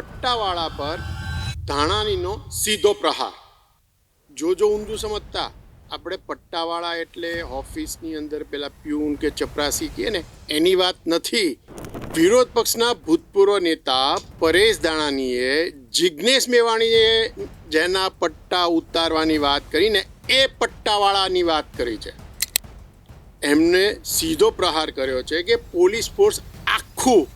પટ્ટાવાળા પર ધાણાનીનો સીધો પ્રહાર. જોજો ઊંધું સમજતા, આપણે પટ્ટાવાળા એટલે ઓફિસની અંદર પેલા પ્યુન કે ચપરાસી કહે ને, એની વાત નથી. વિરોધ પક્ષના ભૂતપૂર્વ નેતા પરેશ દાણાનીએ જિજ્ઞેશ મેવાણીએ જેના પટ્ટા ઉતારવાની વાત કરીને એ પટ્ટાવાળાની વાત કરી છે. એમને સીધો પ્રહાર કર્યો છે કે પોલીસ ફોર્સ આખું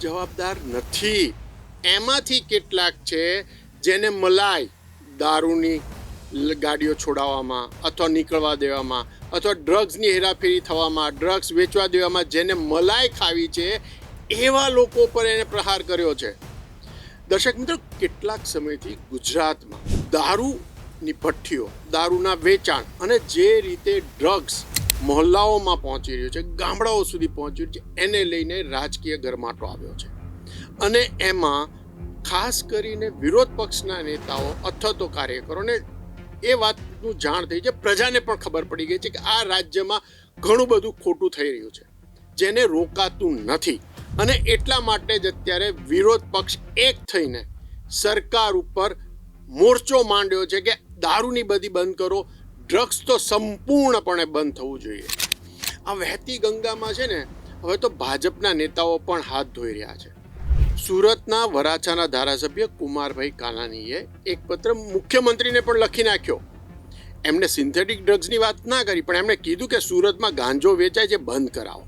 જવાબદાર નથી. એમાંથી કેટલાક છે જેને મલાઈ દારૂની ગાડીઓ છોડાવવામાં અથવા નીકળવા દેવામાં અથવા ડ્રગ્સની હેરાફેરી થવામાં, ડ્રગ્સ વેચવા દેવામાં જેને મલાઈ ખાવી છે, એવા લોકો પર એને પ્રહાર કર્યો છે. દર્શક મિત્રો, કેટલાક સમયથી ગુજરાતમાં દારૂની ભઠ્ઠીઓ, દારૂના વેચાણ અને જે રીતે ડ્રગ્સ મહોલ્લાઓમાં પહોંચી રહ્યું છે, ગામડાઓ સુધી પહોંચી રહ્યું છે, એને લઈને રાજકીય ગરમાટો આવ્યો છે. અને એમાં ખાસ કરીને વિરોધ પક્ષના નેતાઓ અથવા તો કાર્યકરોને એ વાતનું જાણ થઈ છે. પ્રજાને પણ ખબર પડી ગઈ છે કે આ રાજ્યમાં ઘણું બધું ખોટું થઈ રહ્યું છે, જેને રોકાતું નથી. અને એટલા માટે જ અત્યારે વિરોધ પક્ષ એક થઈને સરકાર ઉપર મોરચો માંડ્યો છે કે દારૂની બધી બંધ કરો, ડ્રગ્સ તો સંપૂર્ણપણે બંધ થવું જોઈએ. આ વહેતી ગંગામાં છે ને, હવે તો ભાજપના નેતાઓ પણ હાથ ધોઈ રહ્યા છે. સુરતના વરાછાના ધારાસભ્ય કુમારભાઈ કાનાણીએ એક પત્ર મુખ્યમંત્રીને પણ લખી નાખ્યો. એમણે સિન્થેટિક ડ્રગ્સની વાત ના કરી, પણ એમણે કીધું કે સુરતમાં ગાંજો વેચાય છે, બંધ કરાવો.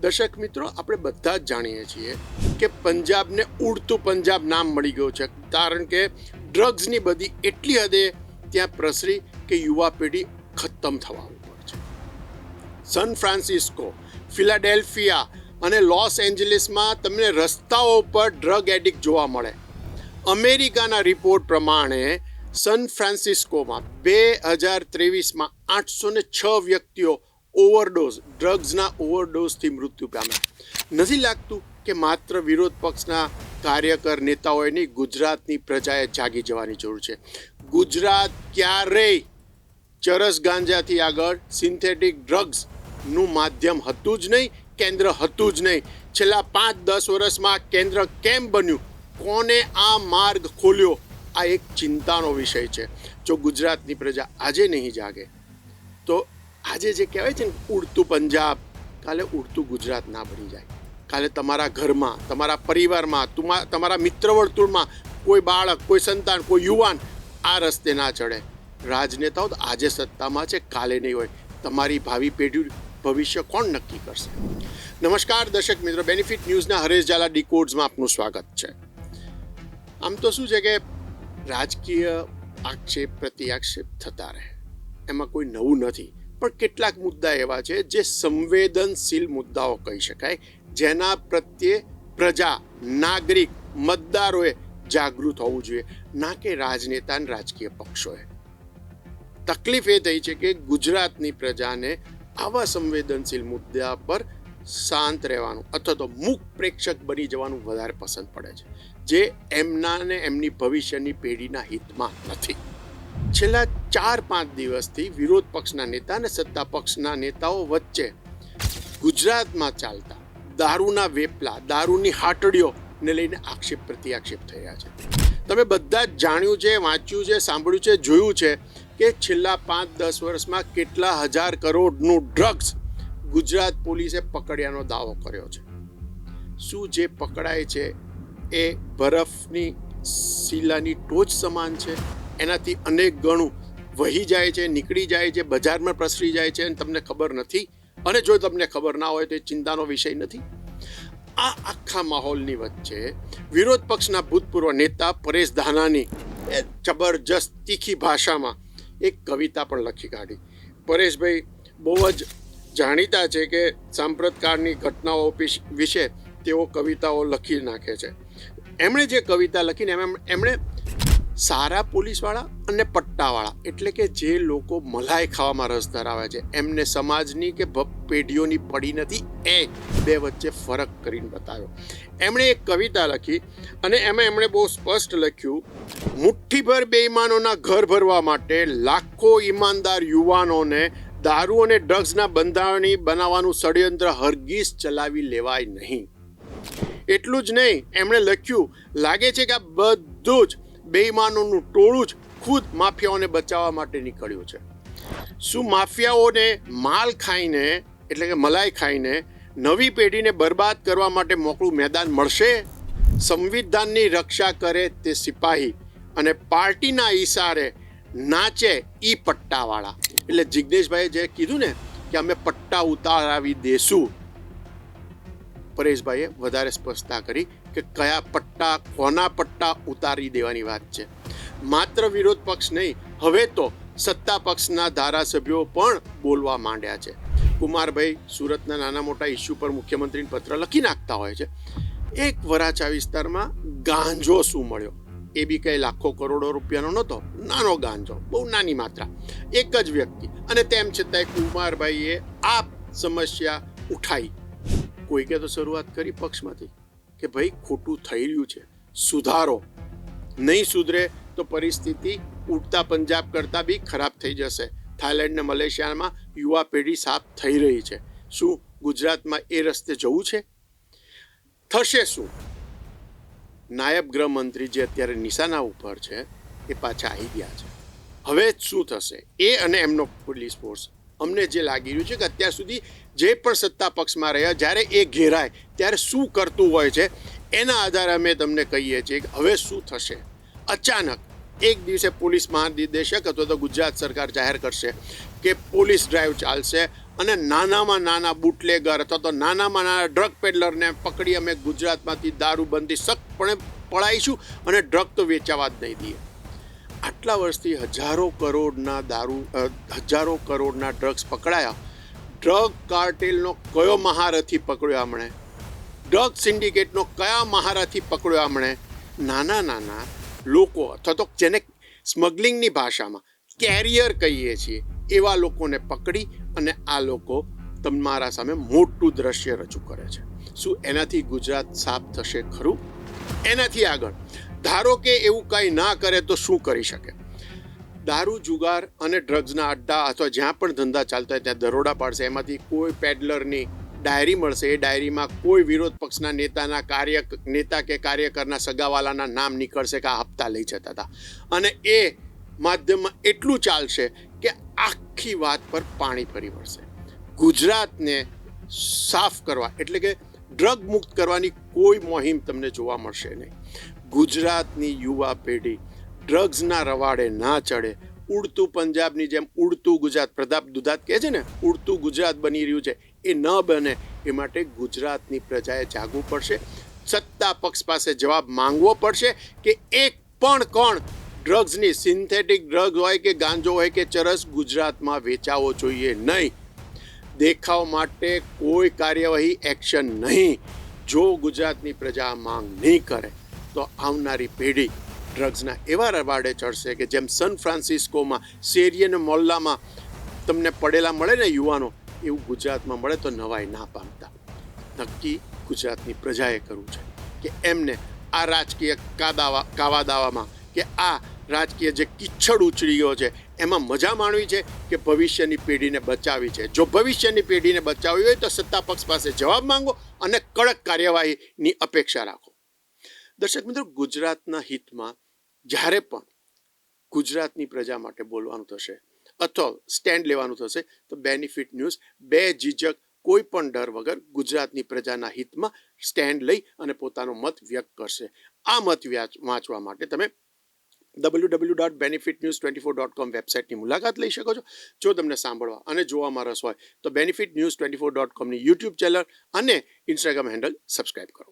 દર્શક મિત્રો, આપણે બધા જ જાણીએ છીએ કે પંજાબને ઉડતું પંજાબ નામ મળી ગયું છે. કારણ કે ડ્રગ્સની બધી એટલી હદે ત્યાં પ્રસરી કે યુવા પેઢી ખતમ થવા ઉપર છે. સન ફ્રાન્સિસ્કો, ફિલાડેલ્ફિયા અને લોસ એન્જલિસમાં તમને રસ્તાઓ પર ડ્રગ એડિક્ટ જોવા મળે. અમેરિકાના રિપોર્ટ પ્રમાણે સન ફ્રાન્સિસ્કોમાં બે હજાર ત્રેવીસમાં આઠસો ને છ વ્યક્તિઓ ઓવરડોઝ, ડ્રગ્સના ઓવરડોઝથી મૃત્યુ પામ્યા. નથી લાગતું કે માત્ર વિરોધ પક્ષના કાર્યકર નેતાઓએ નહીં ગુજરાતની પ્રજાએ જાગી જવાની જરૂર છે. ગુજરાત ક્યારેય ચરસ ગાંજાથી આગળ સિન્થેટિક ડ્રગ્સનું માધ્યમ હતું જ નહીં કેન્દ્ર હતું જ નહીં. છેલ્લા પાંચ, દસ વર્ષમાં કેન્દ્ર કેમ બન્યું? કોને આ માર્ગ ખોલ્યો? આ એક ચિંતાનો વિષય છે. જો ગુજરાતની પ્રજા આજે નહીં જાગે, તો આજે જે કહેવાય છે ને, ઉડતું પંજાબ, કાલે ઉડતું ગુજરાત ના બની જાય. કાલે તમારા ઘરમાં, તમારા પરિવારમાં, તુમા, તમારા મિત્ર વર્તુળમાં કોઈ બાળક, કોઈ સંતાન, કોઈ યુવાન આ રસ્તે ના ચડે. રાજનેતાઓ તો આજે સત્તામાં છે, કાલે નહીં હોય. તમારી ભાવિ પેઢી ભવિષ્ય કોણ નક્કી કરશે? નમસ્કાર દર્શક મિત્રો બેનિફિટ ન્યૂઝના હરેશ ઝાલા ડીકોડ્સમાં આપનું સ્વાગત છે. આમ તો શું છે કે રાજકીય આક્ષેપ પ્રતિ આક્ષેપ થતા રહે. એમાં કોઈ નવું નથી. પણ કેટલાક મુદ્દા એવા છે જે સંવેદનશીલ મુદ્દાઓ કહી શકાય, જેના પ્રત્યે પ્રજા, નાગરિક, મતદારોએ જાગૃત હોવું જોઈએ. ના કે રાજનેતા અને રાજકીય પક્ષોએ. તકલીફ એ થઈ છે કે ગુજરાતની પ્રજાને આવા સંવેદનશીલ મુદ્દા પર શાંત રહેવાનું અથવા તો મૂક પ્રેક્ષક બની જવાનું વધારે પસંદ પડે છે, જે એમના ને એમની ભવિષ્યની પેઢીના હિતમાં નથી. છેલ્લા ચાર પાંચ દિવસથી વિરોધ પક્ષના નેતા અને સત્તા પક્ષના નેતાઓ વચ્ચે ગુજરાતમાં ચાલતા દારૂના વેપલા, દારૂની હાટડીઓ ને લઈને આક્ષેપ પ્રતિ આક્ષેપ થયા છે. તમે બધા જ જાણ્યું છે, વાંચ્યું છે, સાંભળ્યું છે, જોયું છે કે છેલ્લા પાંચ દસ વર્ષમાં કેટલા હજાર કરોડનું ડ્રગ્સ ગુજરાત પોલીસે પકડ્યાનો દાવો કર્યો છે. શું જે પકડાય છે એ બરફની શીલાની ટોચ સમાન છે? એનાથી અનેક ગણું વહી જાય છે, નીકળી જાય છે, બજારમાં પ્રસરી જાય છે અને તમને ખબર નથી? અને જો તમને ખબર ના હોય તો એ ચિંતાનો વિષય નથી? આ આખા માહોલની વચ્ચે વિરોધ પક્ષના ભૂતપૂર્વ નેતા પરેશ ધાનાની એ જબરજસ્ત તીખી ભાષામાં એક કવિતા પણ લખી કાઢી. પરેશભાઈ બહુ જ જાણીતા છે કે સાંપ્રતકાળની ઘટનાઓ વિશે તેઓ કવિતાઓ લખી નાખે છે. એમણે જે કવિતા લખીને એમ, એમણે સારા પોલીસવાળા અને પટ્ટાવાળા. એટલે કે જે લોકો મલાઈ ખાવામાં રસ ધરાવે છે, એમને સમાજની કે પેઢીઓની પડી નથી, એ બે વચ્ચે ફરક કરીને બતાવ્યો. એમણે એક કવિતા લખી અને એમાં એમણે બહુ સ્પષ્ટ લખ્યું, મુઠ્ઠીભર બેઈમાનોના ઘર ભરવા માટે લાખો ઈમાનદાર યુવાનોને દારૂ અને ડ્રગ્સના બંધારણી બનાવવાનું ષડયંત્ર હરગીસ ચલાવી લેવાય નહીં. એટલું જ નહીં, એમણે લખ્યું, લાગે છે કે આ બધું જ બેઈમાનોનું ટોળું જ ખુદ માફિયાઓને બચાવવા માટે નીકળ્યું છે. શું માફિયાઓને માલ ખાઈને, એટલે કે મલાઈ ખાઈને, નવી પેઢીને બરબાદ કરવા માટે મોકળું મેદાન મળશે? સંવિધાનની રક્ષા કરે તે સિપાહી અને પાર્ટીના ઈશારે નાચે ઈ પટ્ટાવાળા. એટલે જિજ્ઞેશભાઈએ જે કીધું ને કે અમે પટ્ટા ઉતારાવી દેશું. પરેશભાઈએ વધારે સ્પષ્ટતા કરી. કે કયા પટ્ટા, કોના પટ્ટા ઉતારી દેવાની વાત છે. માત્ર વિરોધ પક્ષ નહીં, હવે તો સત્તા પક્ષના ધારાસભ્યો પણ બોલવા માંડ્યા છે. કુમારભાઈ સુરતના નાના મોટા ઇસ્યુ પર મુખ્યમંત્રીને પત્ર લખી નાખતા હોય છે. એક વરાછા વિસ્તારમાં ગાંજો શું મળ્યો? એ બી કઈ લાખો કરોડો રૂપિયાનો નહોતો, નાનો ગાંજો, બહુ નાની માત્રા. એક જ વ્યક્તિ. અને તેમ છતાંય કુમારભાઈએ આ સમસ્યા ઉઠાઈ. કોઈકે તો શરૂઆત કરી પક્ષમાંથી. કે ભાઈ ખોટું થઈ રહ્યું છે. સુધારો. નહીં સુધરે તો પરિસ્થિતિ ઉડતા પંજાબ કરતાં બી ખરાબ થઈ જશે. થાઇલેન્ડ ને મલેશિયામાં યુવા પેઢી સાફ થઈ રહી છે. શું ગુજરાતમાં એ રસ્તે જવું છે? થશે શું? નાયબ ગૃહમંત્રી જે અત્યારે નિશાના ઉપર છે, એ પાછા આવી ગયા છે. હવે શું થશે? એ અને એમનો પોલીસ ફોર્સ. અમને જે લાગી રહ્યું છે કે અત્યાર સુધી જે પણ સત્તા પક્ષમાં રહ્યા, જ્યારે એ ઘેરાય, ત્યારે શું કરતું હોય છે, એના આધારે અમે તમને કહીએ છીએ કે હવે શું થશે? અચાનક એક દિવસે પોલીસ મહાનિર્દેશક અથવા તો ગુજરાત સરકાર જાહેર કરશે કે પોલીસ ડ્રાઈવ ચાલશે અને નાનામાં નાના બુટલેગર અથવા તો નાનામાં નાના ડ્રગ પેડલરને પકડી અમે ગુજરાતમાંથી દારૂબંધી સખ્તપણે પડાઈશું અને ડ્રગ તો વેચાવા જ નહીં દઈએ. આટલા વર્ષથી હજારો કરોડના દારૂ હજારો કરોડના ડ્રગ્સ પકડાયા ડ્રગ કાર્ટેલનો કયો મહારથી પકડ્યો હમણે ડ્રગ સિન્ડિકેટનો કયા મહારથી પકડ્યો આમણે? નાના નાના લોકો, અથવા તો જેને સ્મગલિંગની ભાષામાં કેરિયર કહીએ છીએ, એવા લોકોને પકડી અને આ લોકો તમારા સામે મોટું દ્રશ્ય રજૂ કરે છે. શું એનાથી ગુજરાત સાફ થશે ખરું? એનાથી આગળ. ધારો કે એવું કંઈ ના કરે તો શું કરી શકે? દારૂ, જુગાર અને ડ્રગ્સના અડ્ડા અથવા જ્યાં પણ ધંધા ચાલતા હોય ત્યાં દરોડા પાડશે. એમાંથી કોઈ પેડલરની ડાયરી મળશે. એ ડાયરીમાં કોઈ વિરોધ પક્ષના નેતાના કાર્ય નેતા કે કાર્યકરના સગાવાલાના નામ નીકળશે કે આ હપ્તા લઈ જતા હતા. અને એ માધ્યમમાં એટલું ચાલશે કે આખી વાત પર પાણી ફરી વળશે. ગુજરાતને સાફ કરવા, એટલે કે ડ્રગ મુક્ત કરવાની કોઈ મોહિમ તમને જોવા મળશે નહીં. ગુજરાતની યુવા પેઢી ડ્રગ્સના રવાડે ના ચડે. ઉડતું પંજાબની જેમ ઉડતું ગુજરાત, પ્રતાપ દુધાત કહે છે ને, ઉડતું ગુજરાત બની રહ્યું છે. એ ન બને, એ માટે ગુજરાતની પ્રજાએ જાગવું પડશે. સત્તા પક્ષ પાસે જવાબ માંગવો પડશે કે એક પણ કોણ ડ્રગ્સની સિન્થેટિક ડ્રગ હોય કે ગાંજો હોય કે ચરસ ગુજરાતમાં વેચાવો જોઈએ નહીં. દેખાવ માટે કોઈ કાર્યવાહી, એક્શન નહીં. જો ગુજરાતની પ્રજા માંગ નહીં કરે, તો આવનારી પેઢી ડ્રગ્સના એવા રવાડે ચડશે કે જેમ સન ફ્રાન્સિસ્કોમાં શેરી અને મોલ્લામાં તમને પડેલા મળે ને યુવાનો, એવું ગુજરાતમાં મળે તો નવાઈ ના પામતા. નક્કી ગુજરાતની પ્રજાએ કરવું છે કે એમને આ રાજકીય કાદાવા કાવા દાવામાં કે આ રાજકીય જે કિચ્છડ ઉછળી ગયો છે, એમાં મજા માણવી છે કે ભવિષ્યની પેઢીને બચાવી છે? જો ભવિષ્યની પેઢીને બચાવવી હોય તો સત્તા પક્ષ પાસે જવાબ માંગો અને કડક કાર્યવાહીની અપેક્ષા રાખો. દર્શક મિત્રો, ગુજરાતના હિતમાં જ્યારે પણ ગુજરાતની પ્રજા માટે બોલવાનું થશે અથવા સ્ટેન્ડ લેવાનું થશે, તો બેનિફિટ ન્યૂઝ, બે ઝીઝક કોઈ પણ ડર વગર ગુજરાતની પ્રજાના હિતમાં સ્ટેન્ડ લઈ અને પોતાનો મત વ્યક્ત કરશે. આ મત વાંચવા માટે તમે W W dot benefit news twenty four dot com વેબસાઇટની મુલાકાત લઈ શકો છો. જો તમને સાંભળવા અને જોવામાં રસ હોય, તો benefit news twenty four dot કોમની YouTube channel અને ઇન્સ્ટાગ્રામ હેન્ડલ સબસ્ક્રાઇબ કરો.